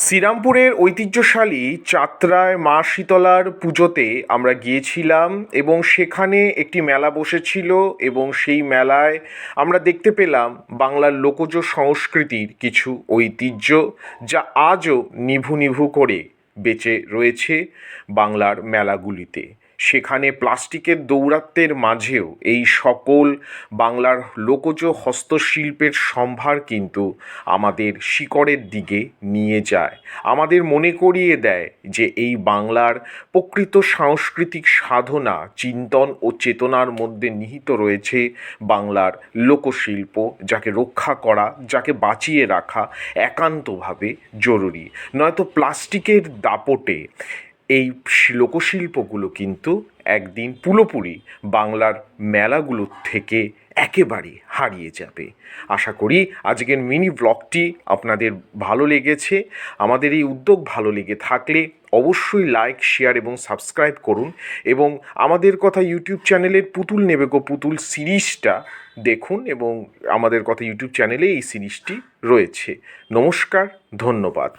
শ্রীরামপুরের ঐতিহ্যশালী চাত্রায় মা শীতলার পুজোতে আমরা গিয়েছিলাম এবং সেখানে একটি মেলা বসেছিল এবং সেই মেলায় আমরা দেখতে পেলাম বাংলার লোকজ সংস্কৃতির কিছু ঐতিহ্য যা আজও নিভু নিভু করে বেঁচে রয়েছে বাংলার মেলাগুলিতে। সেখানে প্লাস্টিকের দৌরাত্ম্যের মাঝেও এই সকল বাংলার লোকজ হস্তশিল্পের সম্ভার কিন্তু আমাদের শিকড়ের দিকে নিয়ে যায়। আমাদের মনে করিয়ে দেয় যে এই বাংলার প্রকৃত সাংস্কৃতিক সাধনা, চিন্তন ও চেতনার মধ্যে নিহিত রয়েছে বাংলার লোকশিল্প, যাকে রক্ষা করা, যাকে বাঁচিয়ে রাখা একান্তভাবে জরুরি। নয়তো প্লাস্টিকের দাপটে এই লোকশিল্পগুলো কিন্তু একদিন পুরোপুরি বাংলার মেলাগুলো থেকে একেবারে হারিয়ে যাবে। আশা করি আজকের মিনি ব্লগটি আপনাদের ভালো লেগেছে। আমাদের এই উদ্যোগ ভালো লেগে থাকলে অবশ্যই লাইক, শেয়ার এবং সাবস্ক্রাইব করুন এবং আমাদের কথা ইউটিউব চ্যানেলের পুতুল নেবে গো পুতুল সিরিজটা দেখুন এবং আমাদের কথা ইউটিউব চ্যানেলে এই সিরিজটি রয়েছে। নমস্কার, ধন্যবাদ।